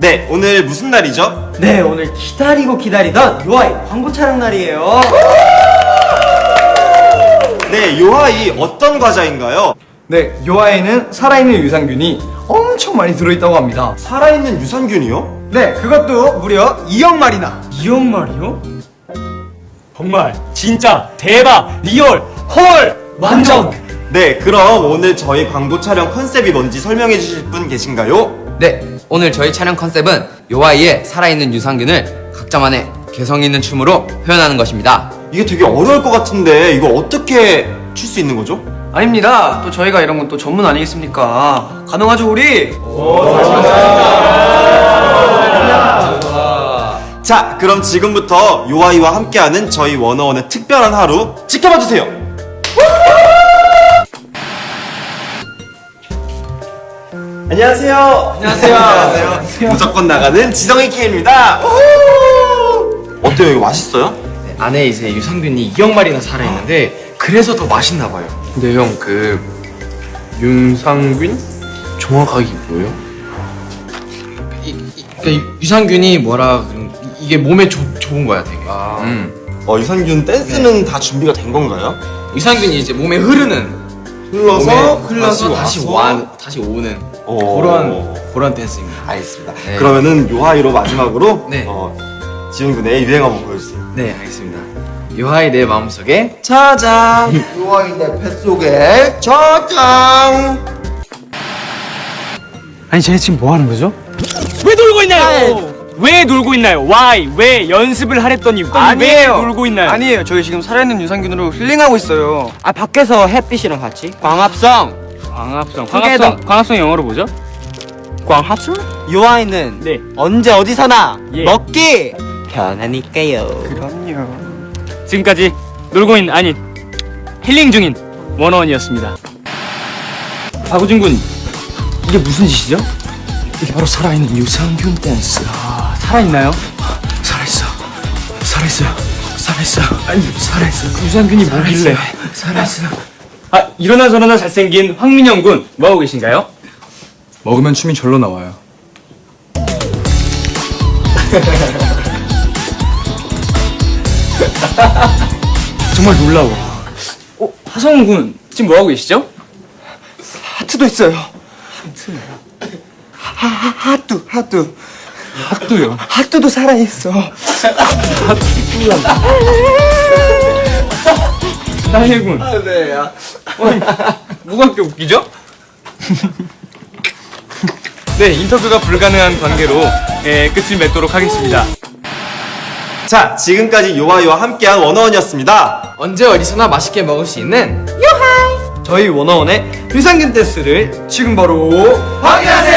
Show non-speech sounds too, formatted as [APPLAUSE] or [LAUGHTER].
네, 오늘 무슨 날이죠? 네, 오늘 기다리고 기다리던 UI 광고 촬영 날이에요. 네, 요하이 어떤 과자인가요? 네, 요아에는 살아있는 유산균이 엄청 많이 들어있다고 합니다. 살아있는 유산균이요? 네, 그것도 무려 2억 마리나. 2억 마리요? 정말 진짜 대박 리얼 헐 완전 네, 그럼 오늘 저희 광고 촬영 컨셉이 뭔지 설명해 주실 분 계신가요? 네, 오늘 저희 촬영 컨셉은 요아이의 살아있는 유산균을 각자만의 개성 있는 춤으로 표현하는 것입니다. 이게 되게 어려울 것 같은데 이거 어떻게 출 수 있는 거죠? 아닙니다. 또 저희가 이런 건 또 전문 아니겠습니까? 가능하죠, 우리? 자, 그럼 지금부터 요아이와 함께하는 저희 워너원의 특별한 하루 지켜봐 주세요. 안녕하세요. 안녕하세요. 안녕하세요. 무조건 나가는 지성이 K입니다. 어때요? 이거 맛있어요? 안에 이제 유산균이 2억 마리나 살아있는데 그래서 더 맛있나 봐요. 근데 형 그 윤상균 정확하게 뭐예요? 이, 이, 그러니까 이 유산균이 뭐라 그런 이게 몸에 좋 좋은 거야 되게. 음. 어, 유산균 댄스는 다 준비가 된 건가요? 유산균이 이제 몸에 흐르는 흘러서 몸에 흘러서 다시, 와서? 와 다시 오는 어. 그런 그런 댄스입니다. 알겠습니다. 네. 그러면은 요하이로 마지막으로 네. 어, 지훈 군의 유행 한번 보여주세요. 네 알겠습니다. 요하이 내 마음속에 저장. [LAUGHS] 요아이 내 뱃속에 저장. 아니 쟤네 지금 뭐 하는 거죠? 왜 놀고 있나요? 왜 놀고 있나요? Why? 왜 연습을 하랬더니 왜 놀고 있나요? 아니에요. 저희 지금 살아있는 유산균으로 힐링하고 있어요. 아, 밖에서 햇빛이랑 같이 광합성. 광합성 광합성 광합성 영어로 뭐죠? 광합성? UI는 네 언제 어디서나 예. 먹기 편하니까요. 그럼요. 지금까지 놀고 있는 아니 힐링 중인 원어원이었습니다 박우준 군 이게 무슨 짓이죠? 이게 바로 살아있는 유산균 댄스. 아 살아있나요? 살아있어. 살아있어요. 살아있어. 아니 살아있어. 유산균이 뭐길래 살아있어. 아 이러나 저러나 잘생긴 황민영 군 뭐하고 계신가요? 먹으면 춤이 절로 나와요. [LAUGHS] 정말 놀라워 어? 하성훈 군 지금 뭐하고 계시죠? 하트도 있어요. 하트. 하, 하, 하트, 하트. 핫도요 하트도 살아있어. 나혜군 아 네야 뭐가 그렇게 웃기죠? 네 인터뷰가 불가능한 관계로 예, 끝을 맺도록 하겠습니다 자, 지금까지 요하이와 함께한 워너원이었습니다. 언제 어디서나 맛있게 먹을 수 있는 저희 원어원의 유산균 댄스를 지금 바로 확인하세요!